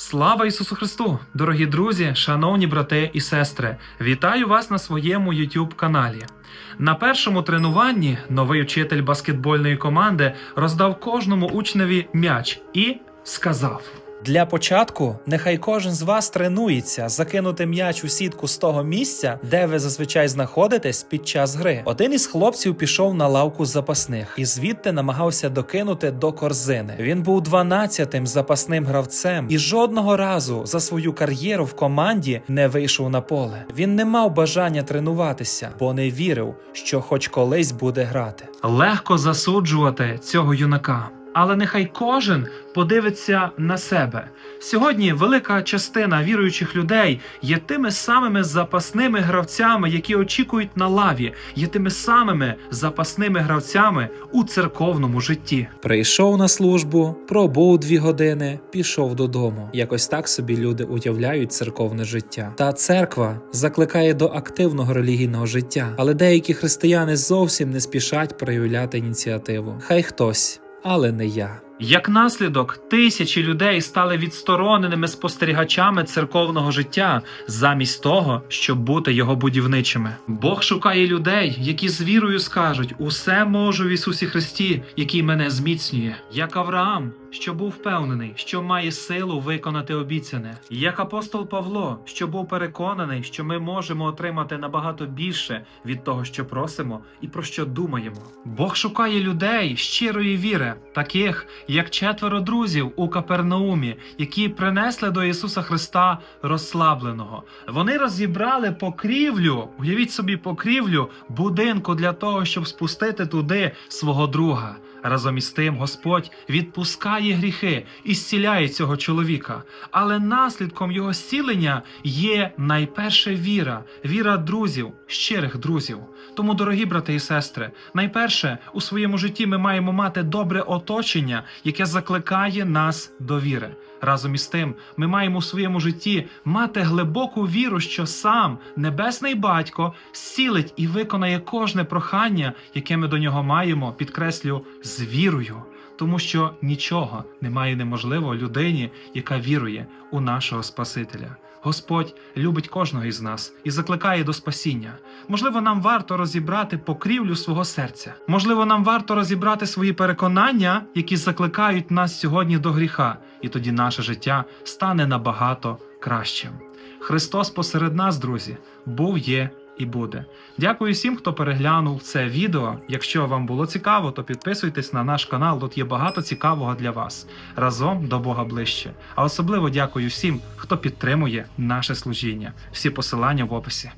Слава Ісусу Христу! Дорогі друзі, шановні брати і сестри! Вітаю вас на своєму YouTube каналі. На першому тренуванні новий учитель баскетбольної команди роздав кожному учневі м'яч і сказав: Для початку нехай кожен з вас тренується закинути м'яч у сітку з того місця, де ви зазвичай знаходитесь під час гри. Один із хлопців пішов на лавку запасних і звідти намагався докинути до корзини. Він був 12-тим запасним гравцем і жодного разу за свою кар'єру в команді не вийшов на поле. Він не мав бажання тренуватися, бо не вірив, що хоч колись буде грати. легко засуджувати цього юнака. Але нехай кожен подивиться на себе. Сьогодні велика частина віруючих людей є тими самими запасними гравцями, які очікують на лаві, є тими самими запасними гравцями у церковному житті. Прийшов на службу, пробув дві години, пішов додому. Якось так собі люди уявляють церковне життя. Та церква закликає до активного релігійного життя, але деякі християни зовсім не спішать проявляти ініціативу. Хай хтось, але не я. Як наслідок, тисячі людей стали відстороненими спостерігачами церковного життя замість того, щоб бути його будівничими. Бог шукає людей, які з вірою скажуть: усе можу в Ісусі Христі, який мене зміцнює, як Авраам, що був впевнений, що має силу виконати обіцяне, як апостол Павло, що був переконаний, що ми можемо отримати набагато більше від того, що просимо і про що думаємо. Бог шукає людей щирої віри, таких як четверо друзів у Капернаумі, які принесли до Ісуса Христа розслабленого. Вони розібрали покрівлю, уявіть собі покрівлю будинку для того, щоб спустити туди свого друга. Разом із тим Господь відпускає гріхи і зціляє цього чоловіка. Але наслідком його зцілення є найперше віра, віра друзів, щирих друзів. Тому, дорогі брати і сестри, найперше у своєму житті ми маємо мати добре оточення, яке закликає нас до віри. Разом із тим, ми маємо у своєму житті мати глибоку віру, що сам небесний батько зцілить і виконає кожне прохання, яке ми до нього маємо, підкреслю, з вірою. Тому що нічого немає неможливого людині, яка вірує у нашого Спасителя. Господь любить кожного із нас і закликає до спасіння. Можливо, нам варто розібрати покрівлю свого серця. Можливо, нам варто розібрати свої переконання, які закликають нас сьогодні до гріха, і тоді наше життя стане набагато кращим. Христос посеред нас, друзі, був, є і буде. Дякую всім, хто переглянув це відео. Якщо вам було цікаво, то підписуйтесь на наш канал. Тут є багато цікавого для вас. Разом до Бога ближче. А особливо дякую всім, хто підтримує наше служіння. Всі посилання в описі.